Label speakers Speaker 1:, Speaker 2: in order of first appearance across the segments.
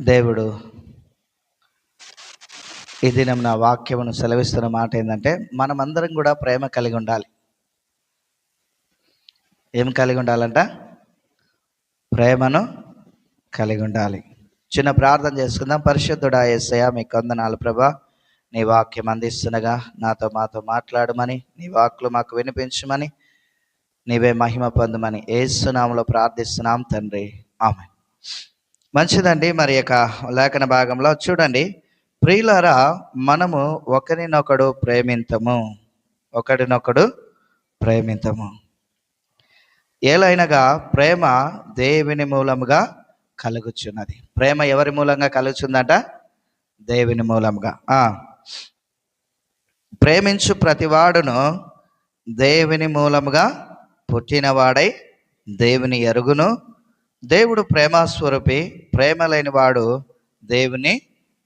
Speaker 1: దేవుడు ఈ దినం నా వాక్యమును సెలవిస్తున్న మాట ఏంటంటే మనమందరం కూడా ప్రేమ కలిగి ఉండాలి. ఏం కలిగి ఉండాలంట? ప్రేమను కలిగి ఉండాలి. చిన్న ప్రార్థన చేసుకుందాం. పరిశుద్ధుడా ఏసయ మీ కొందనాలు ప్రభా నీ వాక్యం అందిస్తుండగా నాతో మాతో మాట్లాడమని నీ వాక్లు మాకు వినిపించమని నీవే మహిమ పొందమని ఏసునామలో ప్రార్థిస్తున్నాం తండ్రి. ఆమె మంచిదండి మరి యొక్క లేఖన భాగంలో. చూడండి ప్రియులారా మనము ఒకరినొకడు ప్రేమింతము. ఒకరినొకడు ప్రేమింతము. ఏలైనగా ప్రేమ దేవుని మూలముగా కలుగుచున్నది. ప్రేమ ఎవరి మూలంగా కలుగుచుందంట? దేవుని మూలంగా ప్రేమించు ప్రతివాడును దేవుని మూలముగా పుట్టినవాడై దేవుని ఎరుగును దేవుడు ప్రేమస్వరూపి ప్రేమ లేనివాడు దేవుని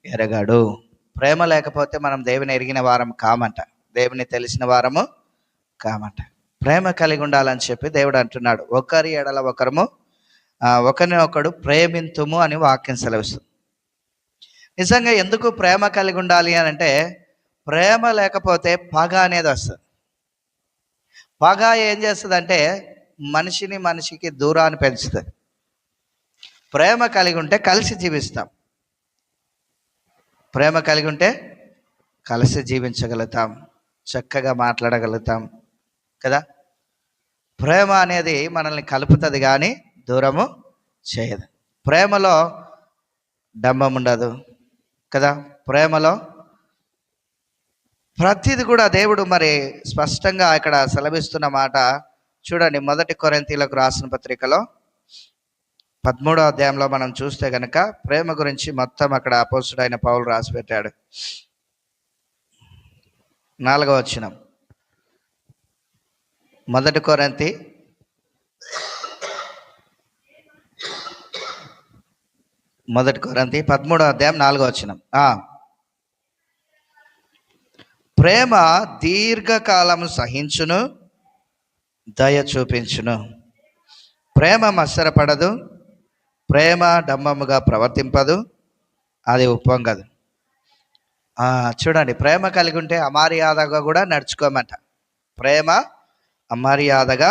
Speaker 1: ఎరగాడు. ప్రేమ లేకపోతే మనం దేవుని ఎరిగిన వారం కామంట. దేవుని తెలిసిన వారము కామంట. ప్రేమ కలిగి ఉండాలని చెప్పి దేవుడు అంటున్నాడు. ఒకరి ఎడల ఒకరము ఒకరిని ఒకడు ప్రేమింతుము అని వాక్యం సెలవిస్తుంది. నిజంగా ఎందుకు ప్రేమ కలిగి ఉండాలి అని అంటే ప్రేమ లేకపోతే పగ అనేది వస్తుంది. పగ ఏం చేస్తుందంటే మనిషిని మనిషికి దూరాన్ని పెంచుతుంది. ప్రేమ కలిగి ఉంటే కలిసి జీవిస్తాం. ప్రేమ కలిగి ఉంటే కలిసి జీవించగలుగుతాం. చక్కగా మాట్లాడగలుగుతాం. కదా? ప్రేమ అనేది మనల్ని కలుపుతుంది కానీ దూరము చేయదు. ప్రేమలో డంబం ఉండదు. కదా? ప్రేమలో ప్రతిది కూడా దేవుడు మరి స్పష్టంగా ఇక్కడ సెలవిస్తున్న మాట చూడండి మొదటి కొరింతీలకు రాసిన పత్రికలో పదమూడో అధ్యాయంలో మనం చూస్తే కనుక ప్రేమ గురించి మొత్తం అక్కడ అపోసుడైన పౌలు రాసి పెట్టాడు నాలుగవ వచనం. మొదటి కోరంతి మొదటి కోరంతి పదమూడో అధ్యాయం నాలుగో వచనం. ప్రేమ దీర్ఘకాలము సహించును దయ చూపించును. ప్రేమ మత్సరపడదు ప్రేమ డంబముగా ప్రవర్తింపదు. అది ఉప్పొంగదు చూడండి ప్రేమ కలిగి ఉంటే అమర్యాదగా కూడా నడుచుకోమంట. ప్రేమ అమర్యాదగా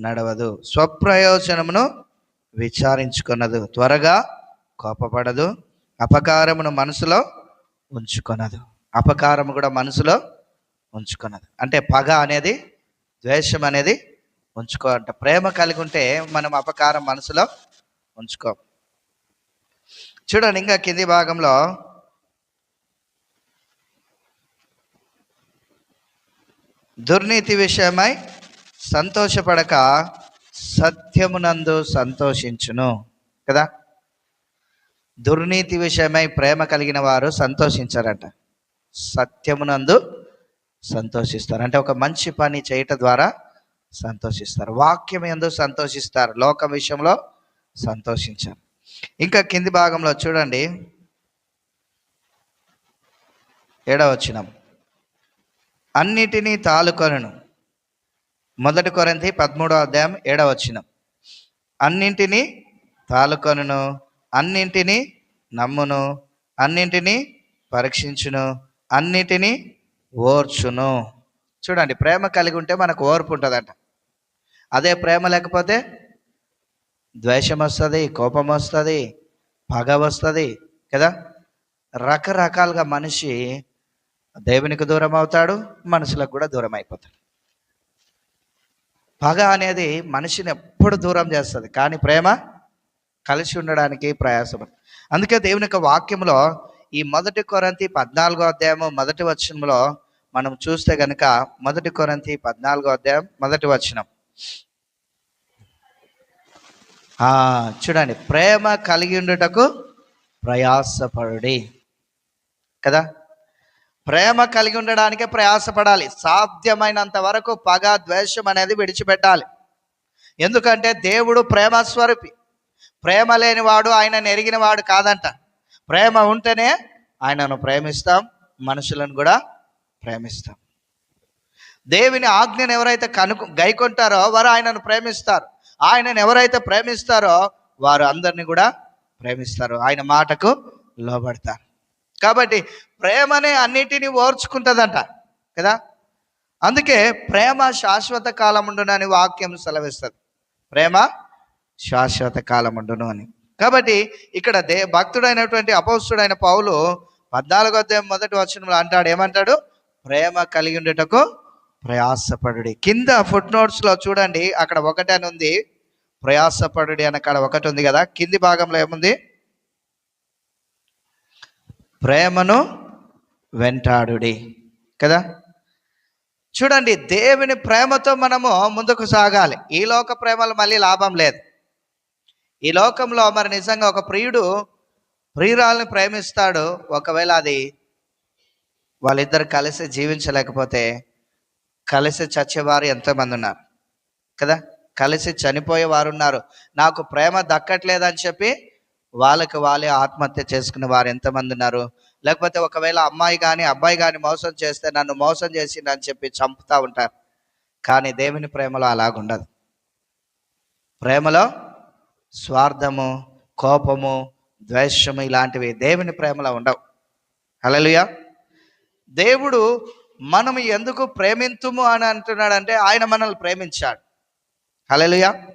Speaker 1: నడవదు. స్వప్రయోజనమును విచారించుకొనదు. త్వరగా కోపపడదు. అపకారమును మనసులో ఉంచుకొనదు. అపకారము కూడా మనసులో ఉంచుకొనదు. అంటే పగ అనేది ద్వేషం అనేది ఉంచుకో అంట ప్రేమ కలిగి ఉంటే మనం అపకారం మనసులో ఉంచుకో. చూడండి ఇంకా కింది భాగంలో దుర్నీతి విషయమై సంతోషపడక సత్యమునందు సంతోషించును కదా? దుర్నీతి విషయమై ప్రేమ కలిగిన వారు సంతోషించారట. సత్యమునందు సంతోషిస్తారు. అంటే ఒక మంచి పని చేయటం ద్వారా సంతోషిస్తారు. వాక్యం ఎందు సంతోషిస్తారు. లోక విషయంలో సంతోషించారు. ఇంకా కింది భాగంలో చూడండి. ఏడవచనం అన్నిటినీ తాలుకొనను. మొదటి కొరంతి పదమూడో అధ్యాయం ఏడవచనం అన్నింటినీ తాలుకొనను. అన్నింటినీ నమ్మును. అన్నింటినీ పరీక్షించును. అన్నిటినీ ఓర్చును. చూడండి ప్రేమ కలిగి ఉంటే మనకు ఓర్పు ఉంటుందంట. అదే ప్రేమ లేకపోతే ద్వేషం వస్తుంది కోపం వస్తుంది పగ వస్తుంది కదా? రకరకాలుగా మనిషి దేవునికి దూరం అవుతాడు మనుషులకు కూడా దూరం అయిపోతాడు పగ అనేది మనిషిని ఎప్పుడు దూరం చేస్తుంది కానీ ప్రేమ కలిసి ఉండడానికి ప్రయాసపడు అందుకే దేవుని యొక్క వాక్యంలో ఈ మొదటి కొరంతి పద్నాలుగో అధ్యాయము మొదటి వచనంలో మనం చూస్తే గనుక మొదటి కొరంతి పద్నాలుగో అధ్యాయం మొదటి వచనం. చూడండి ప్రేమ కలిగి ఉండుటకు ప్రయాసపడుడి. కదా? ప్రేమ కలిగి ఉండడానికే ప్రయాసపడాలి. సాధ్యమైనంత వరకు పగ ద్వేషం అనేది విడిచిపెట్టాలి. ఎందుకంటే దేవుడు ప్రేమ స్వరూపి. ప్రేమ లేనివాడు ఆయన ఎరిగిన వాడు కాదంట. ప్రేమ ఉంటేనే ఆయనను ప్రేమిస్తాం మనుషులను కూడా ప్రేమిస్తాం. దేవుని ఆజ్ఞను ఎవరైతే కనుక గైకొంటారో వారు ఆయనను ప్రేమిస్తారు. ఆయనను ఎవరైతే ప్రేమిస్తారో వారు అందరిని కూడా ప్రేమిస్తారు. ఆయన మాటకు లోబడతారు. కాబట్టి ప్రేమనే అన్నిటినీ ఓర్చుకుంటుందంట కదా? అందుకే ప్రేమ శాశ్వత కాలం ఉండునని వాక్యం సెలవిస్తుంది. ప్రేమ శాశ్వత కాలముండును అని. కాబట్టి ఇక్కడ దే భక్తుడైనటువంటి అపౌస్తుడైన పౌలు పద్నాలుగో అధ్యాయం మొదటి వచనంలో అంటాడు ఏమంటాడు? ప్రేమ కలిగి ఉండేటకు ప్రయాసపడుడి. కింద ఫుట్ నోట్స్లో చూడండి అక్కడ ఒకటి అని ఉంది. ప్రయాసపడుడి అని అక్కడ ఒకటి ఉంది కదా. కింది భాగంలో ఏముంది? ప్రేమను వెంటాడుడి కదా. చూడండి దేవుని ప్రేమతో మనము ముందుకు సాగాలి. ఈ లోక ప్రేమలు మళ్ళీ లాభం లేదు. ఈ లోకంలో మరి నిజంగా ఒక ప్రియుడు ప్రియురాలని ప్రేమిస్తాడు. ఒకవేళ అది వాళ్ళిద్దరు కలిసి జీవించలేకపోతే కలిసి చచ్చేవారు ఎంతోమంది ఉన్నారు. కదా? కలిసి చనిపోయేవారు ఉన్నారు నాకు ప్రేమ దక్కట్లేదని చెప్పి వాళ్ళకి వాళ్ళే ఆత్మహత్య చేసుకున్న వారు ఎంతమంది ఉన్నారు. లేకపోతే ఒకవేళ అమ్మాయి కానీ అబ్బాయి కానీ మోసం చేస్తే నన్ను మోసం చేసిందని చెప్పి చంపుతూ ఉంటారు. కానీ దేవుని ప్రేమలో అలాగుండదు. ప్రేమలో స్వార్థము కోపము ద్వేషము ఇలాంటివి దేవుని ప్రేమలో ఉండవు. అలలుయా దేవుడు మనం ఎందుకు ప్రేమింతుము అని అంటున్నాడంటే ఆయన మనల్ని ప్రేమించాడు. హలలుయా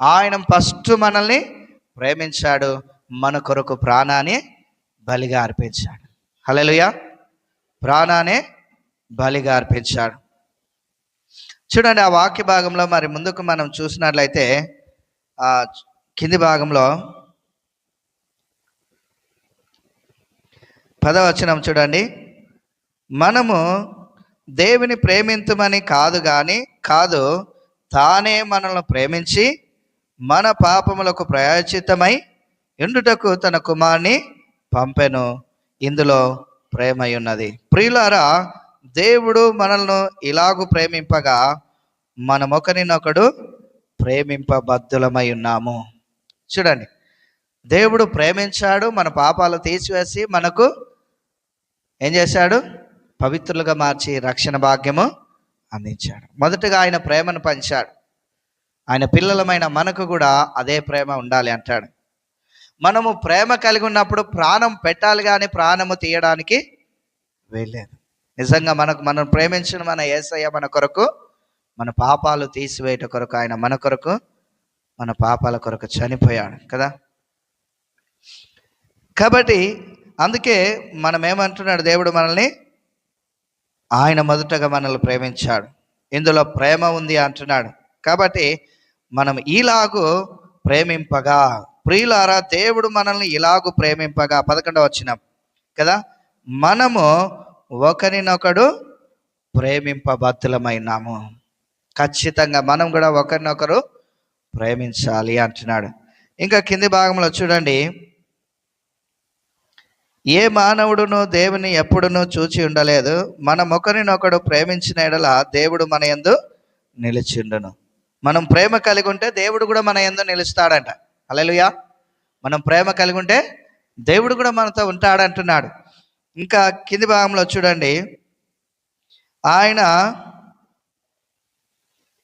Speaker 1: ఆయన ఫస్ట్ మనల్ని ప్రేమించాడు. మన కొరకు ప్రాణాన్ని బలిగా అర్పించాడు. హలలుయా ప్రాణాన్ని బలిగా అర్పించాడు. చూడండి ఆ వాక్య భాగంలో మరి ముందుకు మనం చూసినట్లయితే ఆ కింది భాగంలో పదవచనం చూడండి. మనము దేవుని ప్రేమింతుమని కాదు కానీ కాదు తానే మనల్ని ప్రేమించి మన పాపములకు ప్రయోచితమై ఎండుటకు తన కుమార్ని పంపెను? ఇందులో ప్రేమై ఉన్నది ప్రియులారా దేవుడు మనల్ని ఇలాగు ప్రేమింపగా మనమొకరినొకడు ప్రేమింపబద్ధులమై ఉన్నాము చూడండి దేవుడు ప్రేమించాడు మన పాపాలు తీసివేసి మనకు ఏం చేశాడు? పవిత్రులుగా మార్చి రక్షణ భాగ్యము అందించాడు. మొదటగా ఆయన ప్రేమను పంచాడు. ఆయన పిల్లలమైన మనకు కూడా అదే ప్రేమ ఉండాలి అంటాడు. మనము ప్రేమ కలిగి ఉన్నప్పుడు ప్రాణం పెట్టాలి కానీ ప్రాణము తీయడానికి వెళ్ళలేదు నిజంగా మనకు మనం ప్రేమించిన మన ఏసయ్య మన కొరకు మన పాపాలు తీసివేయట కొరకు ఆయన మన కొరకు మన పాపాల కొరకు చనిపోయాడు కదా. కాబట్టి అందుకే మనం ఏమంటున్నాడు దేవుడు మనల్ని? ఆయన మొదటగా మనల్ని ప్రేమించాడు. ఇందులో ప్రేమ ఉంది అంటున్నాడు. కాబట్టి మనం ఇలాగు ప్రేమింపగా ప్రియులారా దేవుడు మనల్ని ఇలాగు ప్రేమింపగా. పదకొండవ వచ్చిన కదా? మనము ఒకరినొకడు ప్రేమింపబద్ధులమైనాము. ఖచ్చితంగా మనం కూడా ఒకరినొకరు ప్రేమించాలి అంటున్నాడు. ఇంకా కింది భాగంలో చూడండి. ఏ మానవుడును దేవుని ఎప్పుడునూ చూచి ఉండలేదు. మనం ఒకరినొకడు ప్రేమించిన ఎడల దేవుడు మన యందు నిలిచిండును. మనం ప్రేమ కలిగి ఉంటే దేవుడు కూడా మన యందు నిలుస్తాడంట. అలెలుయా మనం ప్రేమ కలిగి ఉంటే దేవుడు కూడా మనతో ఉంటాడంటున్నాడు. ఇంకా కింది భాగంలో చూడండి. ఆయన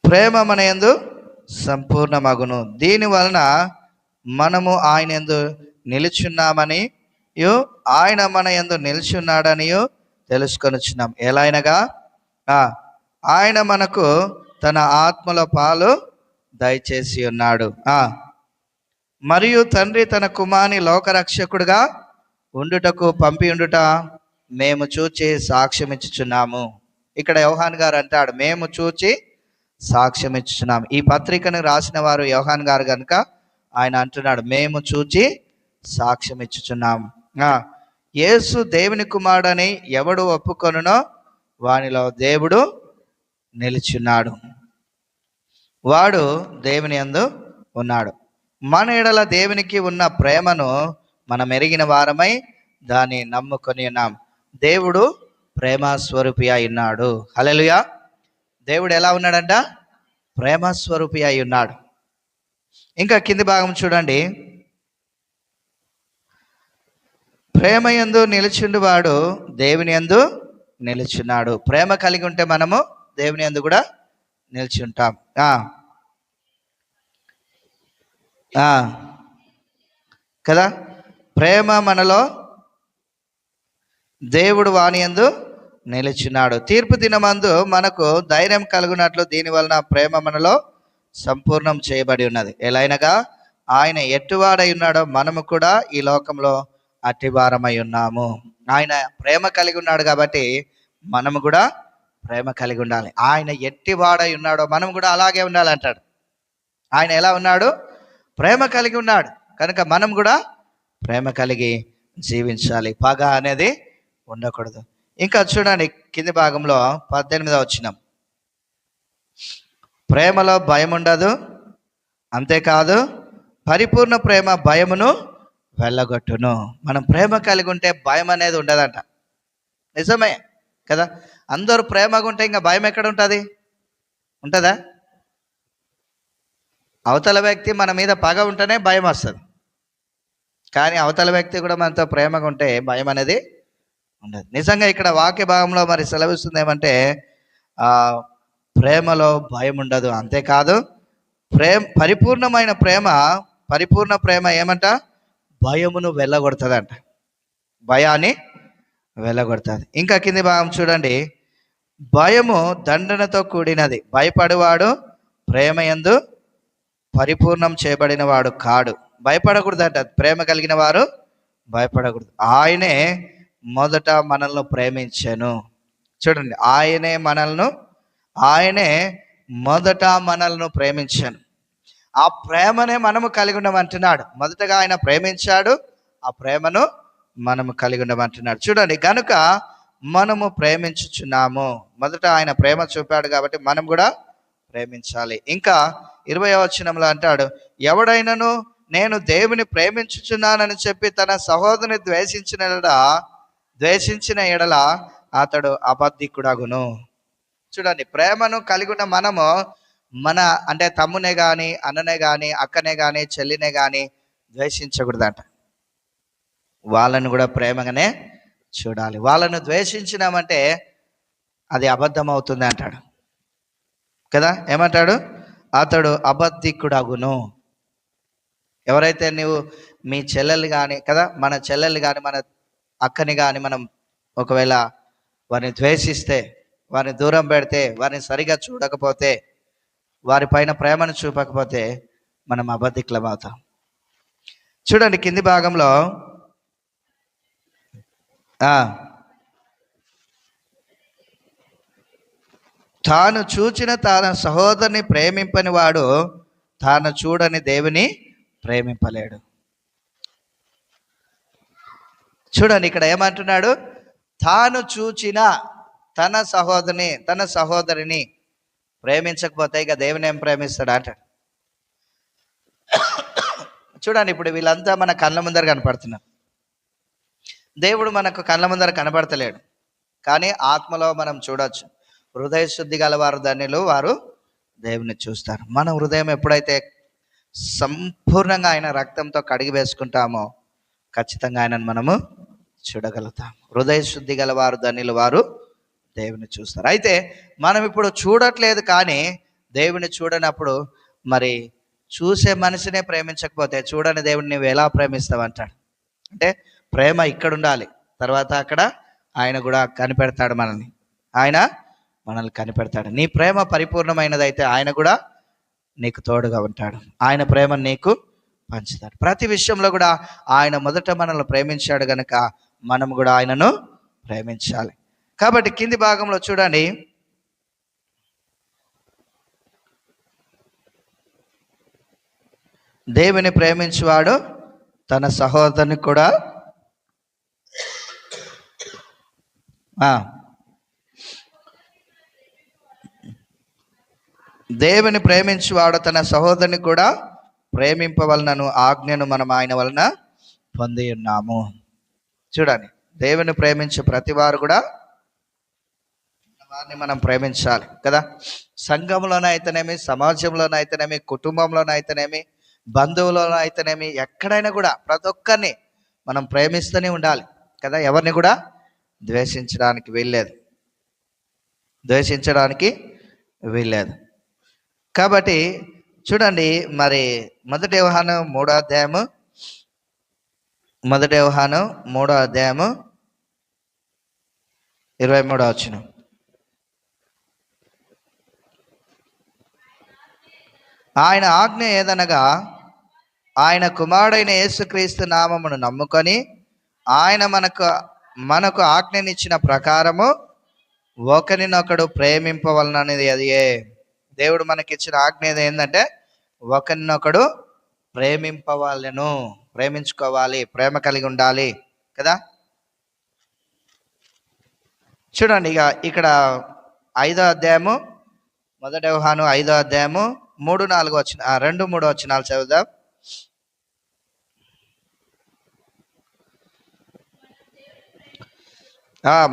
Speaker 1: ప్రేమ మన యందు సంపూర్ణమగును. దీని వలన మనము ఆయన ఎందు నిలుచున్నామని యో ఆయన మన యందు నిలిచున్నాడనియు తెలుసుకొనిచున్నాం. ఎలా అయినగా ఆయన మనకు తన ఆత్మల పాలు దయచేసి ఉన్నాడు. మరియు తండ్రి తన కుమార్ని లోకరక్షకుడుగా ఉండుటకు పంపి ఉండుట మేము చూచి సాక్ష్యం ఇచ్చుచున్నాము ఇక్కడ యోహాన్ గారు అంటాడు మేము చూచి సాక్ష్యం ఇచ్చుచున్నాము ఈ పత్రికను రాసిన వారు యోహాన్ గారు కనుక ఆయన అంటున్నాడు మేము చూచి సాక్ష్యం ఇచ్చుచున్నాము యేసు దేవుని కుమారుడని ఎవడు ఒప్పుకొనునో వానిలో దేవుడు నిలిచున్నాడు. వాడు దేవుని యందు ఉన్నాడు. మన ఎడల దేవునికి ఉన్న ప్రేమను మనం ఎరిగిన వారమై దాన్ని నమ్ముకొని ఉన్నాం. దేవుడు ప్రేమస్వరూపి అయి ఉన్నాడు. హలలుయా దేవుడు ఎలా ఉన్నాడంట? ప్రేమ స్వరూపి అయి ఉన్నాడు. ఇంకా కింది భాగం చూడండి. ప్రేమ యందు నిలిచిండు వాడు దేవుని యందు నిలుచున్నాడు. ప్రేమ కలిగి ఉంటే మనము దేవుని యందు కూడా నిలిచి ఉంటాం కదా? ప్రేమ మనలో దేవుడు వాణి యందు నిలుచున్నాడు. తీర్పు దినమందు మనకు ధైర్యం కలుగునట్లు దీని వలన ప్రేమ మనలో సంపూర్ణం చేయబడి ఉన్నది. ఎలైనగా ఆయన ఎట్టువాడై ఉన్నాడో మనము కూడా ఈ లోకంలో అట్టివారమై ఉన్నాము. ఆయన ప్రేమ కలిగి ఉన్నాడు కాబట్టి మనము కూడా ప్రేమ కలిగి ఉండాలి. ఆయన ఎట్టివాడై ఉన్నాడో మనం కూడా అలాగే ఉండాలంటాడు. ఆయన ఎలా ఉన్నాడు? ప్రేమ కలిగి ఉన్నాడు. కనుక మనం కూడా ప్రేమ కలిగి జీవించాలి. పగ అనేది ఉండకూడదు. ఇంకా చూడండి కింది భాగంలో పద్దెనిమిదో వచ్చినాం ప్రేమలో భయం ఉండదు అంతేకాదు పరిపూర్ణ ప్రేమ భయమును వెళ్ళగొట్టును. మనం ప్రేమ కలిగి ఉంటే భయం అనేది ఉండదంట. నిజమే కదా? అందరూ ప్రేమగా ఉంటే ఇంకా భయం ఎక్కడ ఉంటుంది? ఉంటుందా అవతల వ్యక్తి మన మీద పగ ఉంటేనే భయం వస్తుంది. కానీ అవతల వ్యక్తి కూడా మనతో ప్రేమగా ఉంటే భయం అనేది ఉండదు. నిజంగా ఇక్కడ వాక్య భాగంలో మరి సెలవిస్తుంది ఏమంటే ప్రేమలో భయం ఉండదు. అంతేకాదు ప్రేమ పరిపూర్ణమైన ప్రేమ పరిపూర్ణ ప్రేమ ఏమంట? భయమును వెళ్ళగొడుతుందంట. భయాన్ని వెళ్ళగొడుతుంది. ఇంకా కింది భాగం చూడండి. భయము దండనతో కూడినది. భయపడేవాడు ప్రేమ యందు పరిపూర్ణం చేయబడిన వాడు కాడు. భయపడకూడదట. ప్రేమ కలిగిన వారు భయపడకూడదు. ఆయనే మొదట మనల్ని ప్రేమించాను. చూడండి. ఆయనే మనల్ని ఆయనే మొదట మనల్ని ప్రేమించాను. ఆ ప్రేమనే మనము కలిగి ఉండమంటున్నాడు మొదటగా ఆయన ప్రేమించాడు ఆ ప్రేమను మనము కలిగి ఉండమంటున్నాడు చూడండి కనుక మనము ప్రేమించుచున్నాము. మొదట ఆయన ప్రేమ చూపాడు కాబట్టి మనం కూడా ప్రేమించాలి. ఇంకా ఇరవై వచనంలో అంటాడు ఎవడైనను నేను దేవుని ప్రేమించుచున్నానని చెప్పి తన సహోదరుని ద్వేషించిన ఎడల ద్వేషించిన ఎడల అతడు అబద్ధికుడగును. చూడండి ప్రేమను కలిగి ఉన్న మనము మన అంటే తమ్మునే కానీ అన్ననే కానీ అక్కనే కానీ చెల్లినే కానీ ద్వేషించకూడదంట. వాళ్ళని కూడా ప్రేమగానే చూడాలి. వాళ్ళను ద్వేషించినామంటే అది అబద్ధం అవుతుంది అంటాడు కదా? ఏమంటాడు? అతడు అబద్ధికుడగును. ఎవరైతే నువ్వు మీ చెల్లెలు కానీ కదా? మన చెల్లెలు కానీ మన అక్కని కానీ మనం ఒకవేళ వారిని ద్వేషిస్తే వారిని దూరం పెడితే వారిని సరిగా చూడకపోతే వారి పైన ప్రేమను చూపకపోతే మనం అబద్ధిక్లమవుతాం. చూడండి కింది భాగంలో తాను చూచిన తన సహోదరుని ప్రేమింపని వాడు తాను చూడని దేవుని ప్రేమింపలేడు. చూడండి ఇక్కడ ఏమంటున్నాడు? తాను చూచిన తన సహోదరిని తన సహోదరిని ప్రేమించకపోతే ఇక దేవుని ఏం ప్రేమిస్తాడు అంటాడు. చూడండి ఇప్పుడు వీళ్ళంతా మన కళ్ళ ముందర కనపడుతున్నారు. దేవుడు మనకు కళ్ళ ముందర కనపడతలేడు. కానీ ఆత్మలో మనం చూడవచ్చు హృదయ శుద్ధి గల వారు ధన్యులు వారు దేవుని చూస్తారు. మన హృదయం ఎప్పుడైతే సంపూర్ణంగా ఆయన రక్తంతో కడిగి వేసుకుంటామో ఖచ్చితంగా ఆయనను మనము చూడగలుగుతాం. హృదయ శుద్ధి గల వారు ధన్యులు వారు దేవుని చూస్తారు. అయితే మనం ఇప్పుడు చూడట్లేదు కానీ దేవుని చూడనప్పుడు మరి చూసే మనిషినే ప్రేమించకపోతే చూడని దేవుడిని నువ్వు ఎలా ప్రేమిస్తావు అంటాడు? అంటే ప్రేమ ఇక్కడ ఉండాలి తర్వాత అక్కడ ఆయన కూడా కనిపెడతాడు మనల్ని. ఆయన మనల్ని కనిపెడతాడు. నీ ప్రేమ పరిపూర్ణమైనదైతే ఆయన కూడా నీకు తోడుగా ఉంటాడు. ఆయన ప్రేమ నీకు పంచుతాడు. ప్రతి విషయంలో కూడా ఆయన మొదట మనల్ని ప్రేమించాడు కనుక మనం కూడా ఆయనను ప్రేమించాలి. కాబట్టి కింది భాగంలో చూడండి. దేవుని ప్రేమించేవాడు తన సహోదరుని కూడా దేవుని ప్రేమించేవాడు తన సహోదరుని కూడా ప్రేమింపవలనను ఆజ్ఞను మనం ఆయన వలన పొంది ఉన్నాము. చూడండి. దేవుని ప్రేమించే ప్రతి వారు కూడా వారిని మనం ప్రేమించాలి కదా? సంఘంలోనైతేనేమి సమాజంలోనైతేనేమి కుటుంబంలోనైతేనేమి బంధువులోనైతేనేమి ఎక్కడైనా కూడా ప్రతి ఒక్కరిని మనం ప్రేమిస్తూనే ఉండాలి కదా? ఎవరిని కూడా ద్వేషించడానికి వీల్లేదు. ద్వేషించడానికి వీల్లేదు. కాబట్టి చూడండి మరి మొదటి వ్యవహారం మూడో అధ్యాయము మొదటి వ్యవహాను మూడో అధ్యాయము ఇరవై మూడో వచ్చిన ఆయన ఆజ్ఞ ఏదనగా ఆయన కుమారుడైన యేసుక్రీస్తు నామమును నమ్ముకొని ఆయన మనకు మనకు ఆజ్ఞనిచ్చిన ప్రకారము ఒకరినొకడు ప్రేమింపవలననేది అది దేవుడు మనకిచ్చిన ఆజ్ఞ ఏంటంటే ఒకరినొకడు ప్రేమింపవాలను ప్రేమించుకోవాలి ప్రేమ కలిగి ఉండాలి కదా? చూడండి ఇక ఇక్కడ ఐదో అధ్యాయము మొదటి వ్యవహాను ఐదో అధ్యాయము మూడు నాలుగు వచ్చిన రెండు మూడు వచ్చినాలు చదువుదాం.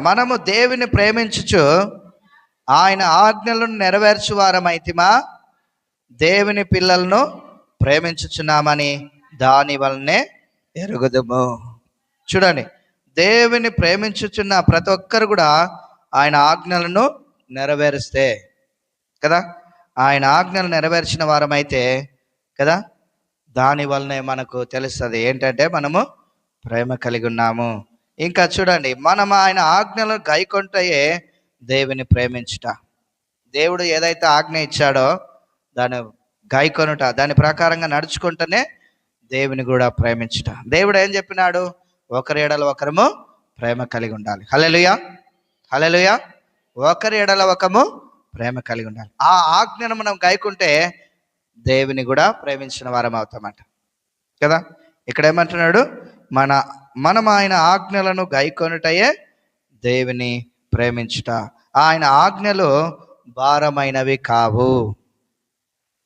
Speaker 1: మనము దేవుని ప్రేమించుచు ఆయన ఆజ్ఞలను నెరవేర్చు వారమైతిమా దేవుని పిల్లలను ప్రేమించుచున్నామని దాని వలనే ఎరుగుదము. చూడండి దేవుని ప్రేమించుచున్న ప్రతి ఒక్కరు కూడా ఆయన ఆజ్ఞలను నెరవేరుస్తే కదా? ఆయన ఆజ్ఞలు నెరవేర్చిన వారమైతే కదా? దాని వల్లనే మనకు తెలుస్తుంది. ఏంటంటే మనము ప్రేమ కలిగి ఉన్నాము. ఇంకా చూడండి మనం ఆయన ఆజ్ఞలను గైకొంటయే దేవుని ప్రేమించుట. దేవుడు ఏదైతే ఆజ్ఞ ఇచ్చాడో దాన్ని గాయకొనుట దాని ప్రకారంగా నడుచుకుంటేనే దేవుని కూడా ప్రేమించుట. దేవుడు ఏం చెప్పినాడు? ఒకరి ఎడల ఒకరము ప్రేమ కలిగి ఉండాలి. హలెలుయా హలెలుయా ఒకరి ఎడల ఒకము ప్రేమ కలిగి ఉండాలి. ఆ ఆజ్ఞను మనం గైకుంటే దేవుని కూడా ప్రేమించిన వారం అవుతామంట. కదా? ఇక్కడ ఏమంటున్నాడు? మన మనం ఆయన ఆజ్ఞలను గైకొనుటయే దేవుని ప్రేమించుట. ఆయన ఆజ్ఞలు భారమైనవి కావు.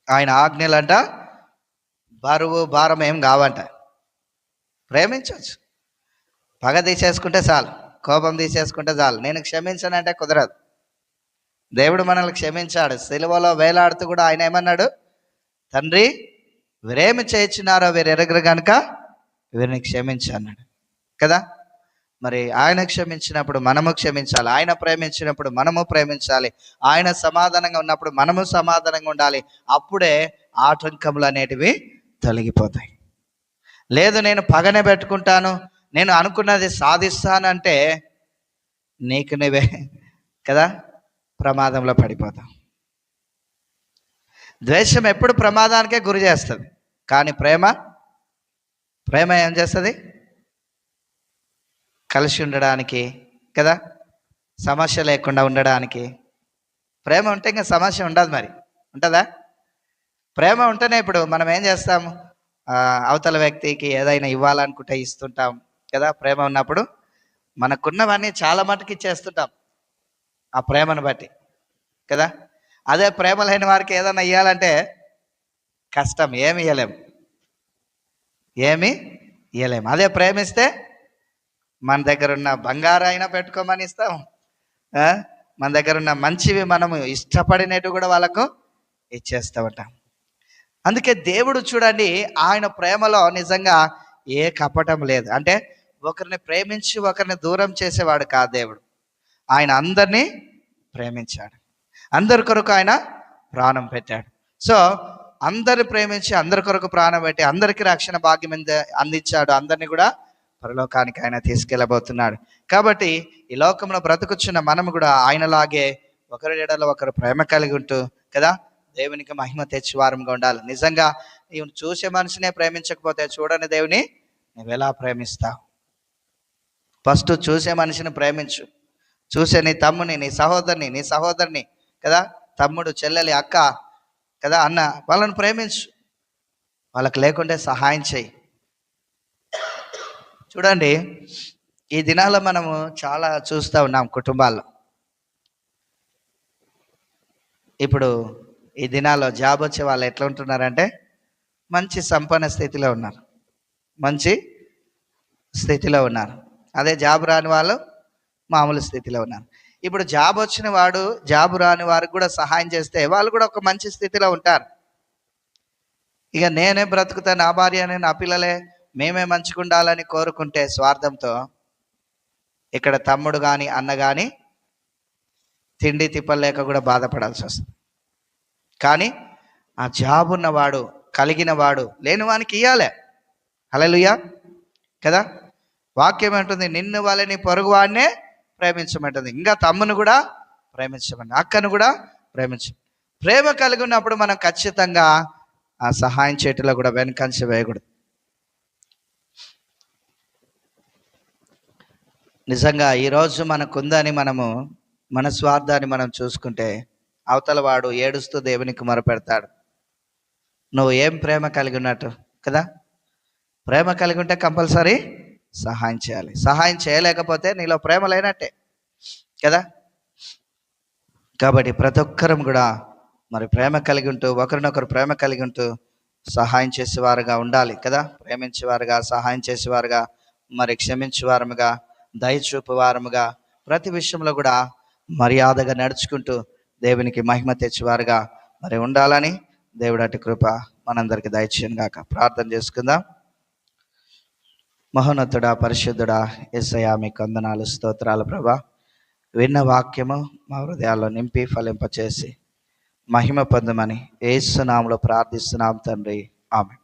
Speaker 1: ఆయన ఆజ్ఞలంట బరువు భారం ఏం కావంట. ప్రేమించవచ్చు. పగ తీసేసుకుంటే చాలు. కోపం తీసేసుకుంటే చాలు. నేను క్షమించనంటే కుదరదు. దేవుడు మనల్ని క్షమించాడు. సిలువలో వేలాడుతూ కూడా ఆయన ఏమన్నాడు? తండ్రి వీరేమి చేయించినారో వీరు ఎరగరు కనుక వీరిని క్షమించు అన్నాడు. కదా? మరి ఆయన క్షమించినప్పుడు మనము క్షమించాలి. ఆయన ప్రేమించినప్పుడు మనము ప్రేమించాలి. ఆయన సమాధానంగా ఉన్నప్పుడు మనము సమాధానంగా ఉండాలి. అప్పుడే ఆటంకములు అనేటివి తొలగిపోతాయి. లేదు నేను పగనే పెట్టుకుంటాను నేను అనుకున్నది సాధిస్తానంటే నీకు నువ్వే కదా? ప్రమాదంలో పడిపోతాం. ద్వేషం ఎప్పుడు ప్రమాదానికే గురి చేస్తుంది. కానీ ప్రేమ ప్రేమ ఏం చేస్తుంది? కలిసి ఉండడానికి కదా? సమస్య లేకుండా ఉండడానికి. ప్రేమ ఉంటే ఇంకా సమస్య ఉండదు మరి. ఉంటుందా? ప్రేమ ఉంటేనే ఇప్పుడు మనం ఏం చేస్తాము? అవతల వ్యక్తికి ఏదైనా ఇవ్వాలనుకుంటే ఇస్తుంటాం కదా? ప్రేమ ఉన్నప్పుడు మనకున్నవన్నీ చాలా మటుకు ఇచ్చేస్తుంటాం. ఆ ప్రేమను బట్టి కదా? అదే ప్రేమ లేని వారికి ఏదైనా ఇవ్వాలంటే కష్టం ఏమి ఇవ్వలేం ఏమి ఇవ్వలేం అదే ప్రేమిస్తే మన దగ్గర ఉన్న బంగారం అయినా పెట్టుకోమని ఇస్తాం. మన దగ్గర ఉన్న మంచివి మనము ఇష్టపడినట్టు కూడా వాళ్ళకు ఇచ్చేస్తూ ఉంటాం అందుకే దేవుడు చూడండి ఆయన ప్రేమలో నిజంగా ఏ కపటం లేదు. అంటే ఒకరిని ప్రేమించి ఒకరిని దూరం చేసేవాడు కాదు దేవుడు. ఆయన అందరినీ ప్రేమించాడు. అందరి కొరకు ఆయన ప్రాణం పెట్టాడు. సో అందరిని ప్రేమించి అందరి కొరకు ప్రాణం పెట్టి అందరికీ రక్షణ భాగ్యం అందించాడు. అందరినీ కూడా పరలోకానికి ఆయన తీసుకెళ్ళబోతున్నాడు. కాబట్టి ఈ లోకంలో బ్రతుకుచున్న మనం కూడా ఆయనలాగే ఒకరి ఎడలో ఒకరు ప్రేమ కలిగి ఉంటూ కదా? దేవునికి మహిమ తెచ్చి వారంగా ఉండాలి. నిజంగా నీవు చూసే మనిషినే ప్రేమించకపోతే చూడని దేవుని నువ్వు ఎలా ప్రేమిస్తావు? ఫస్ట్ చూసే మనిషిని ప్రేమించు. చూసే నీ తమ్ముని నీ సహోదరిని నీ సహోదరిని కదా? తమ్ముడు చెల్లెలి అక్క కదా? అన్న వాళ్ళని ప్రేమించు. వాళ్ళకి లేకుంటే సహాయం చేయి. చూడండి ఈ దినాల్లో మనము చాలా చూస్తూ ఉన్నాం కుటుంబాల్లో. ఇప్పుడు ఈ దినాల్లో జాబ్ వచ్చే వాళ్ళు ఎట్లా ఉంటున్నారంటే మంచి సంపన్న స్థితిలో ఉన్నారు. మంచి స్థితిలో ఉన్నారు. అదే జాబ్ రాని వాళ్ళు మామూలు స్థితిలో ఉన్నారు ఇప్పుడు జాబ్ వచ్చిన వాడు జాబ్ రాని వారికి కూడా సహాయం చేస్తే వాళ్ళు కూడా ఒక మంచి స్థితిలో ఉంటారు. ఇక నేనే బ్రతుకుతా నా భార్యనే నా పిల్లలే మేమే మంచిగా ఉండాలని కోరుకుంటే స్వార్థంతో ఇక్కడ తమ్ముడు కానీ అన్న కానీ తిండి తిప్పలేక కూడా బాధపడాల్సి వస్తుంది. కానీ ఆ జాబ్ ఉన్నవాడు కలిగిన వాడు లేని వానికి ఇయ్యాలే. హలలుయా కదా? వాక్యం ఏంటుంది నిన్ను వాళ్ళని పొరుగువాడినే ప్రేమించమంటుంది. ఇంకా తమ్మును కూడా ప్రేమించమండి అక్కను కూడా ప్రేమించ ప్రేమ కలిగి ఉన్నప్పుడు మనం ఖచ్చితంగా ఆ సహాయం చేయటంలో కూడా వెనకంచి వేయకూడదు. నిజంగా ఈరోజు మనకుందని మనము మన స్వార్థాన్ని మనం చూసుకుంటే అవతల వాడు ఏడుస్తూ దేవునికి మొరపెడతాడు. నువ్వు ఏం ప్రేమ కలిగి ఉన్నట్టు కదా? ప్రేమ కలిగి ఉంటే కంపల్సరీ సహాయం చేయాలి. సహాయం చేయలేకపోతే నీలో ప్రేమ లేనట్టే. కదా? కాబట్టి ప్రతి ఒక్కరం కూడా మరి ప్రేమ కలిగి ఉంటూ ఒకరినొకరు ప్రేమ కలిగి ఉంటూ సహాయం చేసేవారుగా ఉండాలి కదా? ప్రేమించేవారుగా సహాయం చేసేవారుగా మరి క్షమించేవారముగా దయ చూపువారముగా ప్రతి విషయంలో కూడా మర్యాదగా నడుచుకుంటూ దేవునికి మహిమ తెచ్చేవారుగా మరి ఉండాలని దేవుడు అటు కృప మనందరికి దయచేయను గాక ప్రార్థన చేసుకుందాం. మహోన్నతుడా పరిశుద్ధుడా ఎస్ఐయా మీకు కొందనాలు స్తోత్రాలు ప్రభా. విన్న వాక్యము మా హృదయాల్లో నింపి ఫలింపచేసి మహిమ పొందమని ఏసునామలో ప్రార్థిస్తున్నాం తండ్రి. ఆమె